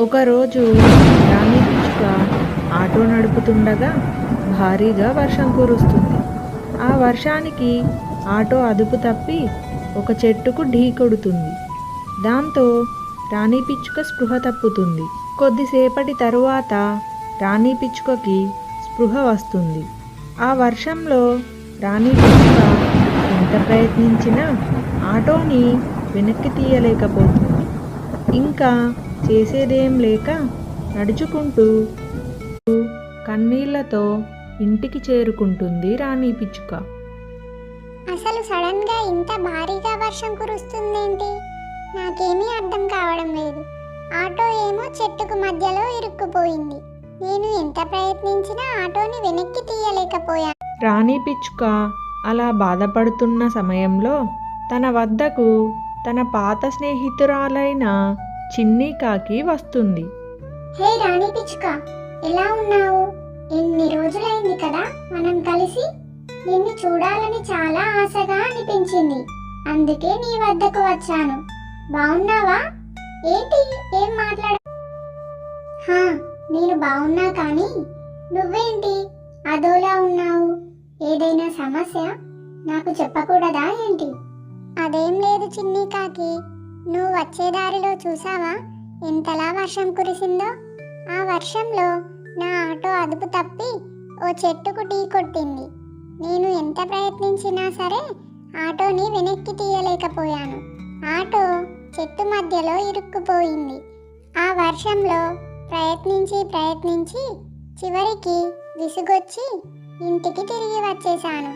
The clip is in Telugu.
ఒకరోజు రాణి పిచ్చుక ఆటో నడుపుతుండగా భారీగా వర్షం కురుస్తుంది. ఆ వర్షానికి ఆటో అదుపు తప్పి ఒక చెట్టుకు ఢీ కొడుతుంది. దాంతో రాణి పిచ్చుక స్పృహ తప్పుతుంది. కొద్దిసేపటి తరువాత రాణి పిచ్చుకకి స్పృహ వస్తుంది. ఆ వర్షంలో రాణి పిచ్చుక ఎంత ప్రయత్నించినా ఆటోని వెనక్కి తీయలేకపోతుంది. ఇంకా చేసేదేం లేక నడుచుకుంటూ కన్నీళ్ళతో ఇంటికి చేరుకుంటుంది రాణి పిచ్చుక. అసలు సడన్గా ఇంత భారీగా వర్షం కురుస్తుందేంటి? నాకేమీ అర్థం కావడం లేదు. ఆటో ఏమో చెట్టుకు మధ్యలో ఇరుక్కుపోయింది. నేను ఎంత ప్రయత్నించినా ఆటోని వెనక్కి తీయలేకపోయాను. రాణి పిచ్చుక అలా బాధపడుతున్న సమయంలో తన వద్దకు తన పాత స్నేహితురాలైన చిన్ని కాకి వస్తుంది. హే రాణి పిచ్చుక ఎలా ఉన్నావు? ఎన్ని రోజులైంది కదా మనం కలిసి? నిన్ను చూడాలని చాలా ఆశగా అనిపించింది. అందుకే నీ వద్దకు వచ్చాను. బాగున్నావా ఏంటి? ఏం మాట్లాడ? హా నేను బాగున్నా కానీ నువ్వేంటి? అదోలా ఉన్నావు? ఏదైనా సమస్య? నాకు చెప్పకూడదా ఏంటి? అదేం లేదు చిన్ని కాకి. నువ్వు వచ్చే దారిలో చూసావా? ఎంతలా వర్షం కురిసిందో? ఆ వర్షంలో నా ఆటో అదుపు తప్పి ఓ చెట్టుకు ఢీ కొట్టింది. నేను ఎంత ప్రయత్నించినా సరే ఆటోని వెనక్కి తీయలేకపోయాను. ఆటో చెట్టు మధ్యలో ఇరుక్కుపోయింది. ఆ వర్షంలో ప్రయత్నించి ప్రయత్నించి చివరికి విసుగొచ్చి ఇంటికి తిరిగి వచ్చేసాను